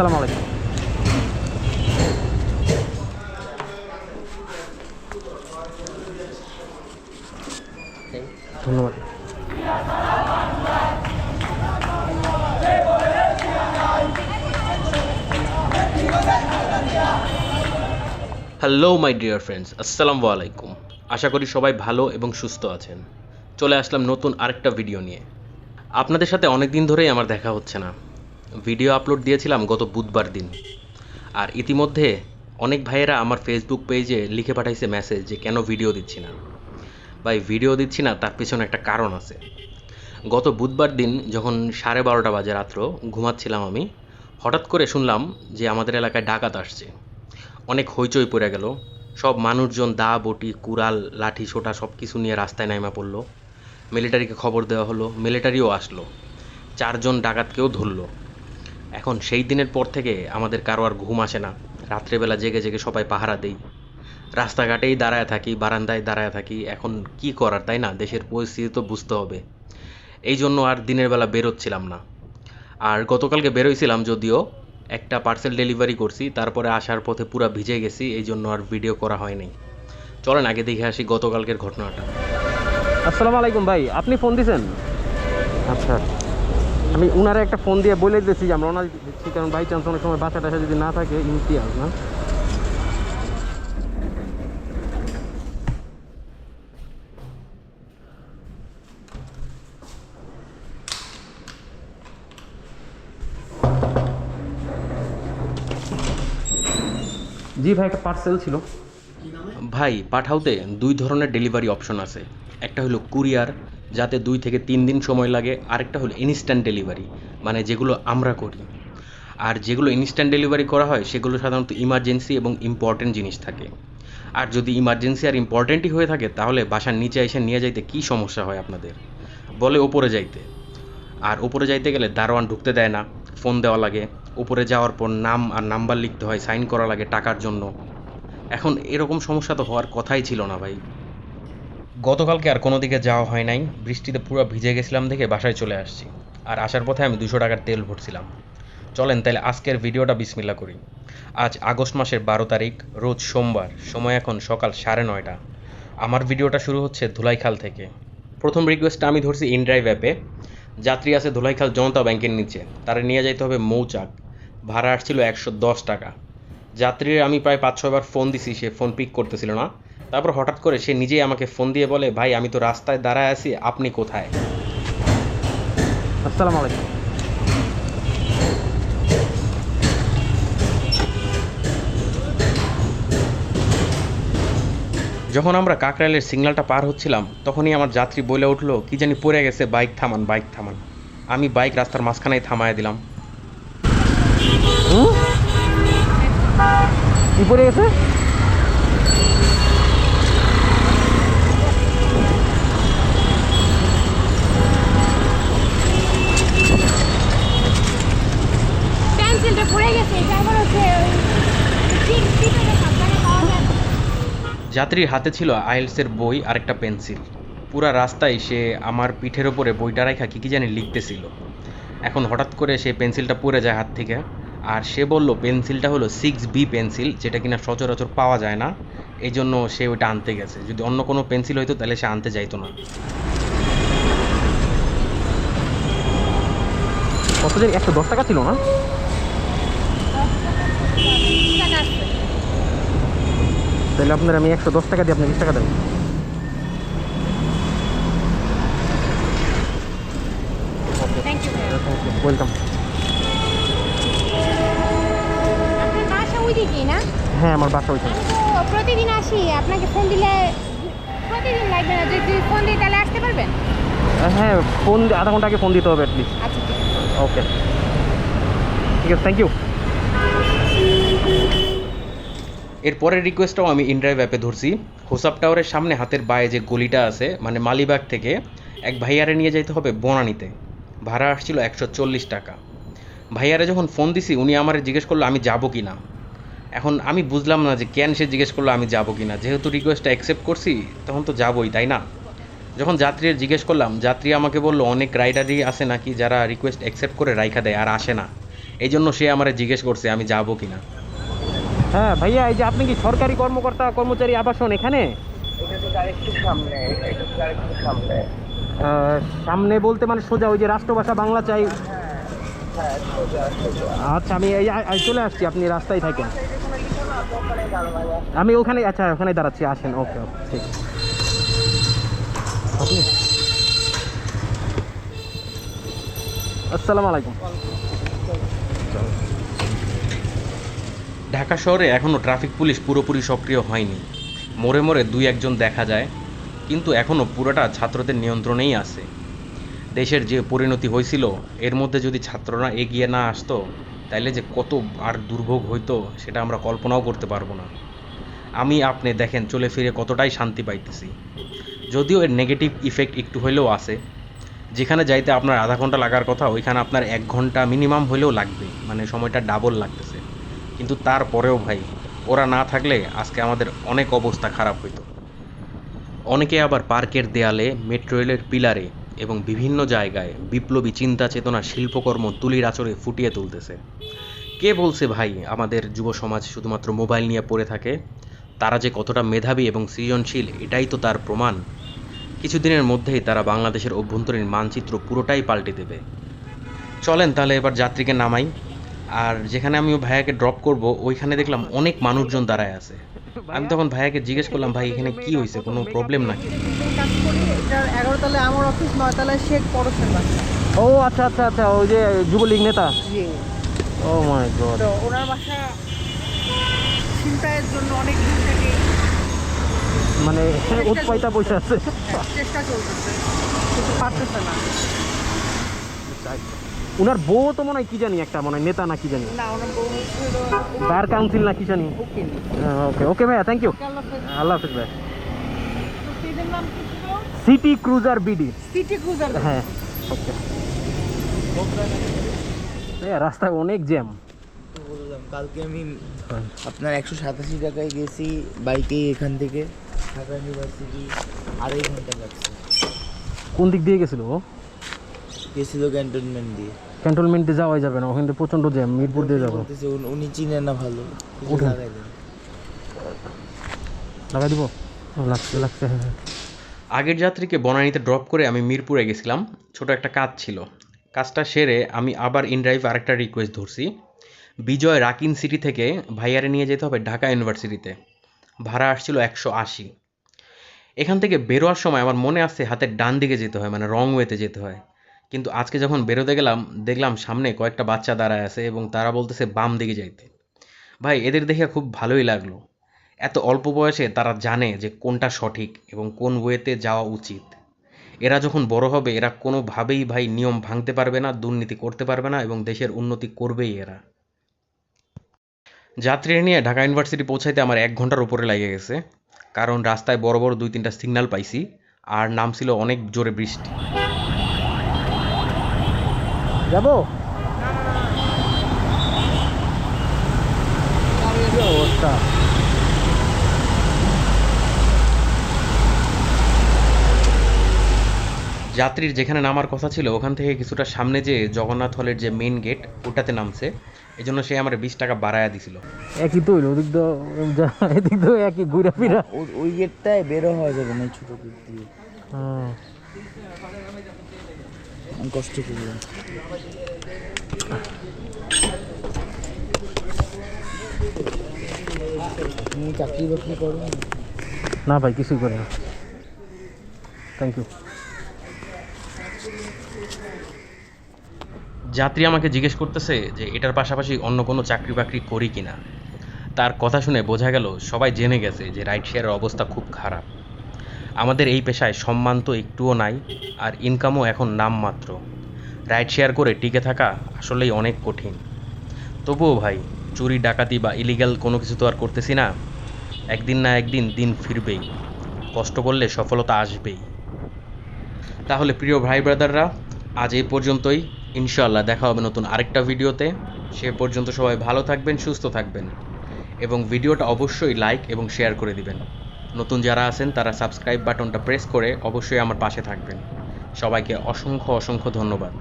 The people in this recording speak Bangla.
আসসালামু আলাইকুম। ধন্যবাদ। হ্যালো মাই ডিয়ার ফ্রেন্ডস আসসালামু আলাইকুম। আশা করি সবাই ভালো এবং সুস্থ আছেন। চলে আসলাম নতুন আরেকটা ভিডিও নিয়ে। আপনাদের সাথে অনেক দিন ধরেই আমার দেখা হচ্ছে না। ভিডিও আপলোড দিয়েছিলাম গত বুধবার দিন। আর ইতিমধ্যে অনেক ভাইয়েরা আমার ফেসবুক পেজে লিখে পাঠাইছে মেসেজ যে, কেন ভিডিও দিচ্ছি না? ভাই ভিডিও দিচ্ছি না, তার পিছনে একটা কারণ আছে। গত বুধবার দিন যখন সাড়ে বারোটা বাজে রাত্র, ঘুমাচ্ছিলাম আমি, হঠাৎ করে শুনলাম যে আমাদের এলাকায় ডাকাত আসছে। অনেক হইচই পড়ে গেল। সব মানুষজন দা, বটি, কুড়াল, লাঠি, সোটা সব কিছু নিয়ে রাস্তায় নাইমা পড়ল। মিলিটারিকে খবর দেওয়া হলো মিলিটারিও আসলো। চারজন ডাকাতকেও ধরলো। এখন সেই দিনের পর থেকে আমাদের কারও আর ঘুম আসে না। রাত্রেবেলা জেগে জেগে সবাই পাহারা দেই। রাস্তাঘাটেই দাঁড়ায় থাকি বারান্দায় দাঁড়ায় থাকি। এখন কি করার তাই না? দেশের পরিস্থিতি তো বুঝতে হবে। এই জন্য আর দিনের বেলা বেরোচ্ছিলাম না। আর গতকালকে বেরোইছিলাম যদিও একটা পার্সেল ডেলিভারি করছি তারপরে আসার পথে পুরো ভিজে গেছি এই জন্য আর ভিডিও করা হয়নি। চলেন আগে দেখে আসি গতকালকের ঘটনাটা। আসসালামু আলাইকুম ভাই আপনি ফোন দিছেন? আচ্ছা। আমি ওনারা একটা ফোন দিয়ে বলে দিয়েছি যে আমরা ওনার দিচ্ছি, কারণ বাই চান্স অনেক সময় বাচ্চা টাসা যদি না থাকে, ইমতিয়াজ, না? জি ভাই, একটা পার্সেল ছিল। ভাই, পাঠাওতে দুই ধরনের ডেলিভারি অপশন আছে। একটা হলো কুরিয়ার যাতে দুই থেকে তিন দিন সময় লাগে। আরেকটা হলো ইনস্ট্যান্ট ডেলিভারি মানে যেগুলো আমরা করি। আর যেগুলো ইনস্ট্যান্ট ডেলিভারি করা হয়, সেগুলো সাধারণত ইমার্জেন্সি এবং ইম্পর্টেন্ট জিনিস থাকে। আর যদি ইমার্জেন্সি আর ইম্পর্টেন্টই হয়ে থাকে, তাহলে বাসার নিচে এসে নিয়ে যাইতে কী সমস্যা হয় আপনাদের? বলে ওপরে যাইতে। আর ওপরে যাইতে গেলে দারোয়ান ঢুকতে দেয় না ফোন দেওয়া লাগে। উপরে যাওয়ার পর নাম আর নাম্বার লিখতে হয় সাইন করা লাগে টাকার জন্য। এখন এরকম সমস্যা তো হওয়ার কথাই ছিল না ভাই। গতকালকে আর কোনো দিকে যাওয়া হয় নাই। বৃষ্টিতে পুরো ভিজে গেছিলাম দেখে বাসায় চলে আসছি। আর আসার পথে আমি দুশো টাকার তেল ভরছিলাম। চলেন তাহলে আজকের ভিডিওটা বিসমিল্লা করি। আজ আগস্ট মাসের বারো তারিখ, রোজ সোমবার, সময় এখন সকাল সাড়ে নয়টা। আমার ভিডিওটা শুরু হচ্ছে ধুলাইখাল থেকে। প্রথম রিকোয়েস্টটা আমি ধরছি ইনড্রাইভ অ্যাপে যাত্রী আছে ধুলাইখাল জনতা ব্যাংকের নিচে। তারা নিয়ে যাইতে হবে মৌচাক। ভাড়া আসছিল একশো দশ টাকা। যাত্রীর আমি প্রায় পাঁচ ছয়বার ফোন দিছি, সে ফোন পিক করতেছিল না। তারপর হঠাৎ করে সে নিজেই আমাকে ফোন দিয়ে বলে ভাই আমি তো রাস্তায় দাঁড়ায় আছি আপনি কোথায়? আসসালামু আলাইকুম। যখন আমরা কাকরাইলের সিগন্যালটা পার হচ্ছিলাম তখনই আমার যাত্রী বলে উঠল কি জানি পড়ে গেছে বাইক থামান বাইক থামান। আমি বাইক রাস্তার মাঝখানেই থামায় দিলাম। কি পড়ে গেছে? যাত্রীর হাতে ছিল আইএলসের বই আর একটা পেন্সিল। পুরা রাস্তায় সে আমার পিঠের ওপরে বইটা রাখা কী কী জানি লিখতেছিল। এখন হঠাৎ করে সে পেন্সিলটা পড়ে যায় হাত থেকে। আর সে বলল, পেন্সিলটা হলো সিক্স বি পেন্সিল, যেটা কিনা সচরাচর পাওয়া যায় না। এই জন্য সে ওইটা আনতে গেছে। যদি অন্য কোনো পেন্সিল হইতো, তাহলে সে আনতে যাইতো না। কত একশো দশ টাকা ছিল না টাকা আছে। তাহলে আপনার আমি একশো দশ টাকা দিয়ে আপনি বিশ টাকা দেবেন। ওয়েলকাম হ্যাঁ আমার বাসা ওইখানে। প্রতিদিন আসি আপনাকে ফোন দিলে প্রতিদিন লাগবে না। যদি ফোন দিই তাহলে আসতে পারবেন? হ্যাঁ ফোন আধা ঘণ্টা আগে ফোন দিতে হবে অ্যাটলিস্ট আচ্ছা ওকে ঠিক আছে থ্যাংক ইউ এর পরের রিকোয়েস্টটাও আমি ইনড্রাইভ অ্যাপে ধরছি। হোসাপ টাওয়ারের সামনে হাতের বায়ে যে গলিটা আছে মানে মালিবাগ থেকে এক ভাইয়ারে নিয়ে যাইতে হবে বনানিতে। ভাড়া আসছিল একশো চল্লিশ টাকা। ভাইয়ারে যখন ফোন দিছি, উনি আমার জিজ্ঞেস করল, আমি যাব কি না? এখন আমি বুঝলাম না যে কেন সে জিজ্ঞেস করল, আমি যাব কি না? যেহেতু রিকোয়েস্টটা অ্যাকসেপ্ট করছি, তখন তো যাবোই, তাই না? যখন যাত্রীর জিজ্ঞেস করলাম, যাত্রী আমাকে বলল, অনেক রাইডারই আছে নাকি যারা রিকোয়েস্ট অ্যাকসেপ্ট করে রাইখা দেয় আর আসে না? এই জন্য সে আমার জিজ্ঞেস করছে, আমি যাব কিনা হ্যাঁ ভাইয়া এই যে আপনি কি সরকারি কর্মকর্তা কর্মচারী আবাসন এখানে? সামনে বলতে মানে সোজা ওই যে রাষ্ট্রভাষা বাংলা চাই। হ্যাঁ সোজা আচ্ছা আমি এই চলে আসছি আপনি রাস্তায় থাকেন। আমি ওখানে আচ্ছা ওখানে দাঁড়াচ্ছি আসেন ওকে ওকে ঠিক। আপনি? আসসালামু আলাইকুম। ঢাকা শহরে এখনও ট্রাফিক পুলিশ পুরোপুরি সক্রিয় হয়নি। মোড়ে মোড়ে দুই একজন দেখা যায়, কিন্তু এখনও পুরোটা ছাত্রদের নিয়ন্ত্রণেই আছে। দেশের যে পরিণতি হয়েছিল, এর মধ্যে যদি ছাত্ররা এগিয়ে না আসতো, তাইলে যে কত আর দুর্ভোগ হইতো, সেটা আমরা কল্পনাও করতে পারব না। আমি আপনি দেখেন চলে ফিরে কতটাই শান্তি পাইতেছি। যদিও এর নেগেটিভ ইফেক্ট একটু হলেও আছে। যেখানে যাইতে আপনার আধা ঘণ্টা লাগার কথা, ওইখানে আপনার এক ঘণ্টা মিনিমাম হলেও লাগবে। মানে সময়টা ডাবল লাগতেছে। কিন্তু তারপরেও ভাই, ওরা না থাকলে আজকে আমাদের অনেক অবস্থা খারাপ হইতো। অনেকে আবার পার্কের দেয়ালে মেট্রো রেলের পিলারে এবং বিভিন্ন জায়গায় বিপ্লবী চিন্তা চেতনা শিল্পকর্ম তুলির আচরে ফুটিয়ে তুলতেছে। কে বলছে ভাই, আমাদের যুব সমাজ শুধুমাত্র মোবাইল নিয়ে পড়ে থাকে? তারা যে কতটা মেধাবী এবং সৃজনশীল, এটাই তো তার প্রমাণ। কিছুদিনের মধ্যেই তারা বাংলাদেশের অভ্যন্তরীণ মানচিত্র পুরোটাই পাল্টে দেবে। চলেন তাহলে এবার যাত্রীকে নামাই। আর যেখানে আমি ওই ভাইয়াকে ড্রপ করব ওইখানে দেখলাম অনেক মানুষজন দাঁড়ায় আছে। আমি তখন ভাইয়াকে জিজ্ঞেস করলাম ভাই এখানে কি হয়েছে কোনো প্রবলেম নাকি? এগারো তলায় আমার অফিস নয় তলায় শেখ পরশের বাসা ও আচ্ছা আচ্ছা আচ্ছা ওই যে যুবলীগ নেতা? জি। Oh my god. তো ওনার বাসা ছিনতাইয়ের জন্য অনেক দিন থেকে মানে উৎপাইতা পয়সা আছে। চেষ্টা চলতেছে কিন্তু পারতেছে না। উনার বউ তো মনে হয় কি জানি একটা মনে হয় নেতা না কি জানি। না ওনার বউ হচ্ছে বার কাউন্সিল না কি জানি? ওকে ওকে ভাইয়া থ্যাংক ইউ আল্লাহ হাফেজ। ভাই তো নাম কি ছিল? City cruiser BD city cruiser হ্যাঁ ওকে রাস্তায় অনেক জ্যাম কালকে আমি আপনার একশো সাতাশি টাকায় গেছি বাইকেই এখান থেকে ঢাকা ইউনিভার্সিটি আড়াই ঘণ্টা লাগছে। কোন দিক দিয়ে গেছিল ও? গেছিল ক্যান্টনমেন্ট দিয়ে। ক্যান্টনমেন্টে যাওয়াই যাবে না ওখানে প্রচণ্ড জ্যাম মিরপুর দিয়ে যাব। বলতেছে উনি- উনি চিনে না ভালো কিছু উঠুন। লাগাই দেন। লাগাই দিব? লাগছে লাগছে হ্যাঁ হ্যাঁ। আগের যাত্রীকে বনানীতে ড্রপ করে আমি মিরপুরে গেছিলাম। ছোট একটা কাজ ছিল। কাজটা সেরে আমি আবার ইনড্রাইভ আরেকটা রিকোয়েস্ট ধরছি। বিজয় রাকিন সিটি থেকে ভাইয়ারে নিয়ে যেতে হবে ঢাকা ইউনিভার্সিটিতে ভাড়া আসছিল একশো আশি। এখান থেকে বেরোয়ার সময় আমার মনে আছে হাতের ডান দিকে যেতে হয় মানে রং ওয়েতে যেতে হয়। কিন্তু আজকে যখন বেরোতে গেলাম, দেখলাম সামনে কয়েকটা বাচ্চা দাঁড়ায় আছে এবং তারা বলতেছে, বাম দিকে যাইতে। ভাই, এদের দেখে খুব ভালোই লাগল। এত অল্প বয়সে তারা জানে যে কোনটা সঠিক এবং কোন ওয়েতে যাওয়া উচিত। এরা যখন বড় হবে, এরা কোনোভাবেই ভাই নিয়ম ভাঙতে পারবে না, দুর্নীতি করতে পারবে না এবং দেশের উন্নতি করবেই এরা। যাত্রী নিয়ে ঢাকা ইউনিভার্সিটি পৌঁছাইতে আমার এক ঘণ্টার উপরে লেগে গেছে। কারণ রাস্তায় বড় বড় দুই তিনটা সিগন্যাল পাইছি, আর নামছিল অনেক জোরে বৃষ্টি। যাব? অবস্থা? যাত্রীর যেখানে নামার কথা ছিল ওখান থেকে কিছুটা সামনে যে জগন্নাথ হলের যে মেইন গেট ওটাতে নামছে। এই জন্য সে আমার বিশ টাকা বাড়ায়া দিছিল। একই তো ওদিক তো এদিক তো একই ঘুরা ফিরা। ওই গেটটায় বেরো হওয়া যাবে না ছোটো গেট দিয়ে। হ্যাঁ। কষ্ট করলাম তুমি চাকরি বাকরি করো না? না ভাই কিছুই করি না। থ্যাংক ইউ যাত্রী আমাকে জিজ্ঞেস করতেছে যে এটার পাশাপাশি অন্য কোনো চাকরি বাকরি করি কিনা? তার কথা শুনে বোঝা গেল সবাই জেনে গেছে যে রাইড শেয়ারের অবস্থা খুব খারাপ। আমাদের এই পেশায় সম্মান তো একটুও নাই, আর ইনকামও এখন নামমাত্র। রাইড শেয়ার করে টিকে থাকা আসলেই অনেক কঠিন। তবুও ভাই, চুরি, ডাকাতি বা ইলিগাল কোনো কিছু তো আর করতেছি না। একদিন না একদিন দিন ফিরবেই। কষ্ট করলে সফলতা আসবেই। তাহলে প্রিয় ভাই ব্রাদাররা, আজ এই পর্যন্তই। ইনশাল্লাহ দেখা হবে নতুন আরেকটা ভিডিওতে। সে পর্যন্ত সবাই ভালো থাকবেন, সুস্থ থাকবেন। এবং ভিডিওটা অবশ্যই লাইক এবং শেয়ার করে দিবেন। নতুন যারা আছেন, তারা সাবস্ক্রাইব বাটনটা প্রেস করে অবশ্যই আমার পাশে থাকবেন। সবাইকে অসংখ্য অসংখ্য ধন্যবাদ।